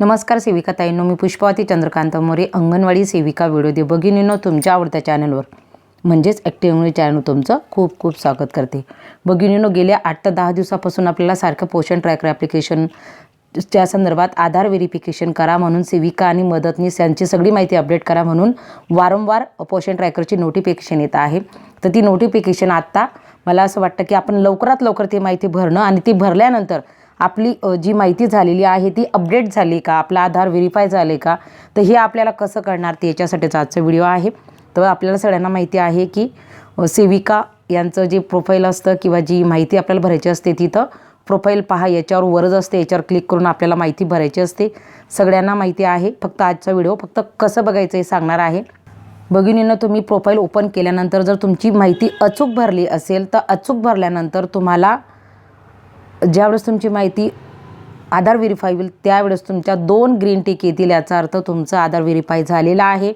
नमस्कार सेविका ताईंनो मी पुष्पावती चंद्रकांत मोरे अंगणवाडी सेविका व्हिडिओ दे भगिनीनो तुमच्या आवडत्या चॅनलवर. म्हणजेच ॲक्टिव्ह चॅनल तुमचं खूप खूप स्वागत करते. भगिनीनो गेल्या आठ ते दहा दिवसापासून आपल्याला सारखं पोषण ट्रॅकर ॲप्लिकेशन त्या संदर्भात आधार व्हेरिफिकेशन करा म्हणून सेविका आणि मदतनीस यांची सगळी माहिती अपडेट करा म्हणून वारंवार पोषण ट्रॅकरची नोटिफिकेशन येत आहे. तर ती नोटिफिकेशन आत्ता मला असं वाटतं की आपण लवकरात लवकर ती माहिती भरणं आणि ती भरल्यानंतर आपली जी माहिती झालेली आहे ती अपडेट झाली का? आपला आधार व्हेरीफाय झाले का? तर हे आपल्याला कसं करणार ते याच्यासाठीचा आजचा व्हिडिओ आहे. तर आपल्याला सगळ्यांना माहिती आहे की सेविका यांचं जे प्रोफाईल असतं किंवा जी माहिती आपल्याला भरायची असते तिथं प्रोफाईल पहा याच्यावर वरच असते याच्यावर क्लिक करून आपल्याला माहिती भरायची असते. सगळ्यांना माहिती आहे. फक्त आजचा व्हिडिओ फक्त कसं बघायचं हे सांगणार आहे. भगिनीनं तुम्ही प्रोफाईल ओपन केल्यानंतर जर तुमची माहिती अचूक भरली असेल तर अचूक भरल्यानंतर तुम्हाला ज्यावेळेस तुमची माहिती आधार व्हेरीफाय होईल त्यावेळेस तुमच्या दोन ग्रीन टिक येतील याचा अर्थ तुमचं आधार व्हेरीफाय झालेलं आहे.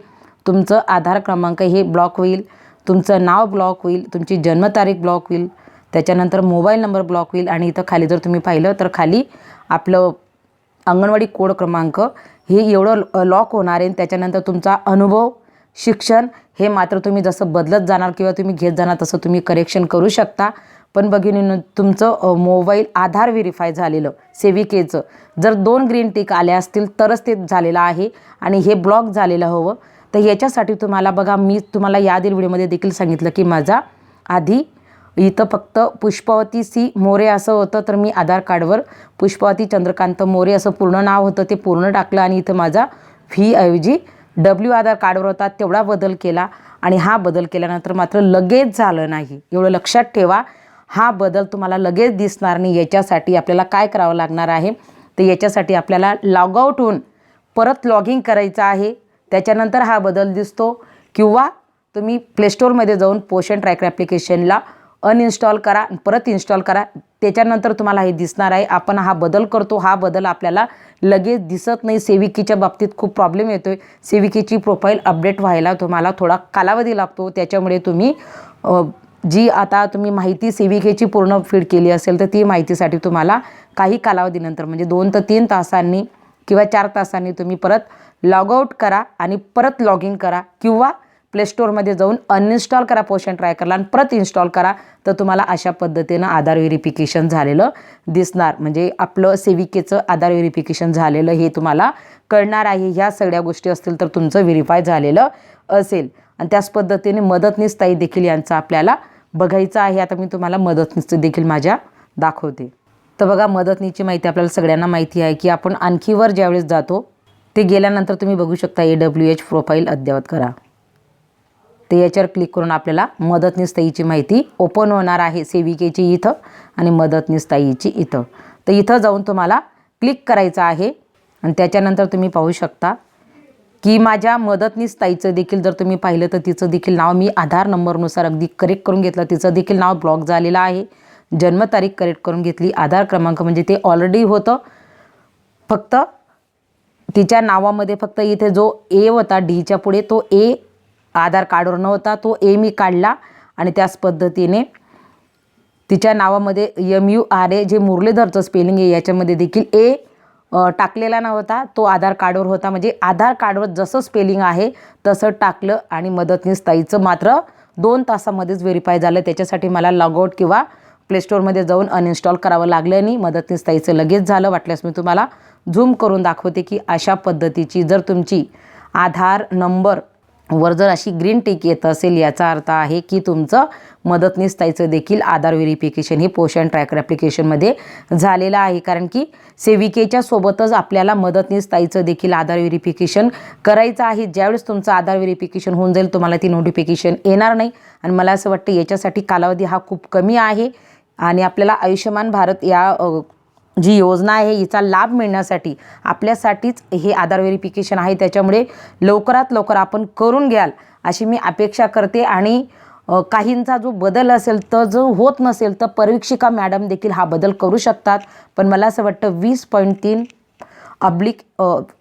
तुमचं आधार क्रमांक हे ब्लॉक होईल तुमचं नाव ब्लॉक होईल तुमची जन्मतारीख ब्लॉक होईल त्याच्यानंतर मोबाईल नंबर ब्लॉक होईल आणि इथं खाली जर तुम्ही पाहिलं तर खाली आपलं अंगणवाडी कोड क्रमांक हे एवढं लॉक होणार आहे. त्याच्यानंतर तुमचा अनुभव शिक्षण हे मात्र तुम्ही जसं बदलत जाणार किंवा तुम्ही घेत जाणार तसं तुम्ही करेक्शन करू शकता. पण भगिनीनं तुमचं मोबाईल आधार व्हेरीफाय झालेलं सेविकेचं. जर दोन ग्रीन टिक आल्या असतील तरच ते झालेलं आहे आणि हे ब्लॉक झालेलं हवं. तर याच्यासाठी तुम्हाला बघा मी तुम्हाला यादील व्हिडिओमध्ये देखील सांगितलं की माझा आधी इथं फक्त पुष्पावती सी मोरे असं होतं तर मी आधार कार्डवर पुष्पावती चंद्रकांत मोरे असं पूर्ण नाव होतं ते पूर्ण टाकलं आणि इथं माझा व्ही ऐवजी डब्ल्यू आधार कार्डवर होता तेवढा बदल केला. आणि हा बदल केल्यानंतर मात्र लगेच झालं नाही. एवढं लक्षात ठेवा. हा बदल तुम्हाला लगेच दिसणार नाही याच्यासाठी आपल्याला काय करावं लागणार आहे? तर याच्यासाठी आपल्याला लॉगआउट होऊन परत लॉगिंग करायचं आहे. त्याच्यानंतर हा बदल दिसतो. किंवा तुम्ही प्लेस्टोरमध्ये जाऊन पोषण ट्रॅकर ॲप्लिकेशनला अनइन्स्टॉल करा परत इन्स्टॉल करा. त्याच्यानंतर तुम्हाला हे दिसणार आहे. आपण हा बदल करतो. हा बदल आपल्याला लगेच दिसत नाही. सेविकेच्या बाबतीत खूप प्रॉब्लेम येतो आहे सेविकेची प्रोफाईल अपडेट व्हायला तुम्हाला थोडा कालावधी लागतो. त्याच्यामुळे तुम्ही जी आता तुम्ही माहिती सेविकेची पूर्ण फीड केली असेल तर ती माहितीसाठी तुम्हाला काही कालावधीनंतर म्हणजे दोन ते तीन तासांनी किंवा चार तासांनी तुम्ही परत लॉगआउट करा आणि परत लॉग इन करा किंवा प्लेस्टोरमध्ये जाऊन अनइन्स्टॉल करा पोषण ट्रॅकरला आणि परत इन्स्टॉल करा तर तुम्हाला अशा पद्धतीनं आधार व्हेरिफिकेशन झालेलं दिसणार. म्हणजे आपलं सेविकेचं आधार व्हेरिफिकेशन झालेलं हे तुम्हाला कळणार आहे. ह्या सगळ्या गोष्टी असतील तर तुमचं व्हेरीफाय झालेलं असेल. आणि त्याच पद्धतीने मदतनीस ताई देखील यांचं आपल्याला बघायचं आहे आता मी तुम्हाला मदतनीसचं देखील माझ्या दाखवते. तर बघा मदतनीची माहिती आपल्याला सगळ्यांना माहिती आहे की आपण आणखीवर ज्यावेळेस जातो ते गेल्यानंतर तुम्ही बघू शकता ए डब्ल्यू एच प्रोफाईल अद्ययावत करा. ते याच्यावर क्लिक करून आपल्याला मदतनीस ताईची माहिती ओपन होणार आहे सेविकेची इथं आणि मदतनीस ताईची इथं. तर इथं जाऊन तुम्हाला क्लिक करायचं आहे आणि त्याच्यानंतर तुम्ही पाहू शकता की माझ्या मदतनीस ताईचं देखील जर तुम्ही पाहिलं तर तिचं देखील नाव मी आधार नंबरनुसार अगदी करेक्ट करून घेतलं. तिचं देखील नाव ब्लॉक झालेलं आहे. जन्मतारीख करेक्ट करून घेतली. आधार क्रमांक म्हणजे ते ऑलरेडी होतं. फक्त तिच्या नावामध्ये फक्त इथे जो ए होता डीच्या पुढे तो ए आधार कार्डवर नव्हता तो ए मी काढला आणि त्याच पद्धतीने तिच्या नावामध्ये यम यू आर ए जे मुरलीधरचं स्पेलिंग आहे याच्यामध्ये देखील ए टाकलेला नव्हता. तो आधार कार्डवर होता. म्हणजे आधार कार्डवर जसं स्पेलिंग आहे तसं टाकलं आणि मदतनीस ताईचं मात्र दोन तासामध्येच व्हेरीफाय झालं. त्याच्यासाठी मला लॉगआउट किंवा प्लेस्टोरमध्ये जाऊन अनइन्स्टॉल करावं लागलं नाही मदतनीस ताईचं लगेच झालं. वाटल्यास मी तुम्हाला झूम करून दाखवते की अशा पद्धतीची जर तुमची आधार नंबर वर जर अशी ग्रीन टिक येत असेल याचा अर्थ आहे की तुमचं मदतनीस ताईचं देखील आधार व्हेरिफिकेशन हे पोषण ट्रॅकर ॲप्लिकेशनमध्ये झालेलं आहे. कारण की सेविकेच्या सोबतच आपल्याला मदतनीस ताईचं देखील आधार व्हेरिफिकेशन करायचं आहे. ज्यावेळेस तुमचं आधार व्हेरिफिकेशन होऊन जाईल तुम्हाला ती नोटिफिकेशन येणार नाही. आणि मला असं वाटतं याच्यासाठी कालावधी हा खूप कमी आहे. आणि आपल्याला आयुष्यमान भारत या जी योजना आहे हिचा लाभ मिळण्यासाठी आपल्यासाठीच हे आधार व्हेरिफिकेशन आहे. त्याच्यामुळे लवकरात लवकर आपण करून घ्याल अशी मी अपेक्षा करते आणि काहींचा जो बदल असेल तर जो होत नसेल तर परीक्षिका मॅडम देखील हा बदल करू शकतात. पण मला असं वाटतं वीस पॉईंट तीन अब्लिक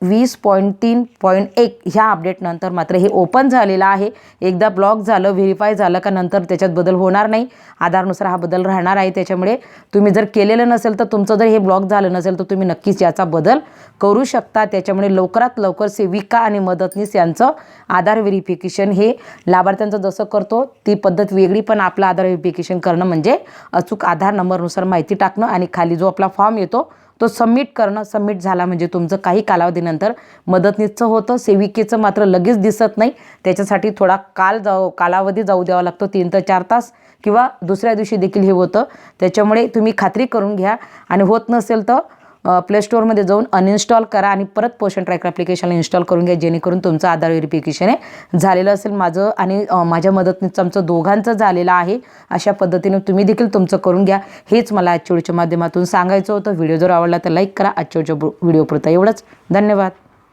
वीस पॉईंट तीन पॉईंट एक ह्या अपडेटनंतर मात्र हे ओपन झालेलं आहे. एकदा ब्लॉक झालं व्हेरीफाय झालं का नंतर त्याच्यात बदल होणार नाही. आधारनुसार हा बदल राहणार आहे. त्याच्यामुळे तुम्ही जर केलेलं नसेल तर तुमचं जर हे ब्लॉक झालं नसेल तर तुम्ही नक्कीच याचा बदल करू शकता. त्याच्यामुळे लवकरात लवकर सेविका आणि मदतनीस यांचं आधार व्हेरिफिकेशन हे लाभार्थ्यांचं जसं करतो ती पद्धत वेगळी पण आपलं आधार व्हेरिफिकेशन करणं म्हणजे अचूक आधार नंबरनुसार माहिती टाकणं आणि खाली जो आपला फॉर्म येतो तो सबमिट करणं सबमिट झाला म्हणजे तुमचं काही कालावधीनंतर मदतनीसचं होतं सेविकेचं मात्र लगेच दिसत नाही. त्याच्यासाठी थोडा काल जाऊ कालावधी जाऊ द्यावा लागतो तीन ते चार तास किंवा दुसऱ्या दिवशी देखील हे होतं. त्याच्यामुळे तुम्ही खात्री करून घ्या. आणि होत नसेल तर प्ले स्टोअरमध्ये जाऊन अनइन्स्टॉल करा आणि परत पोषण ट्रॅकर ॲप्लिकेशनला इन्स्टॉल करून घ्या जेणेकरून तुमचं आधार व्हेरिफिकेशन हे झालेलं असेल माझं आणि माझ्या मदतीचं आमचं दोघांचं झालेलं आहे. अशा पद्धतीने तुम्ही देखील तुमचं करून घ्या. हेच मला आजच्या व्हिडिओच्या माध्यमातून सांगायचं होतं. व्हिडिओ जर आवडला तर लाईक करा. आजच्या व्हिडिओ पुरता एवढंच. धन्यवाद.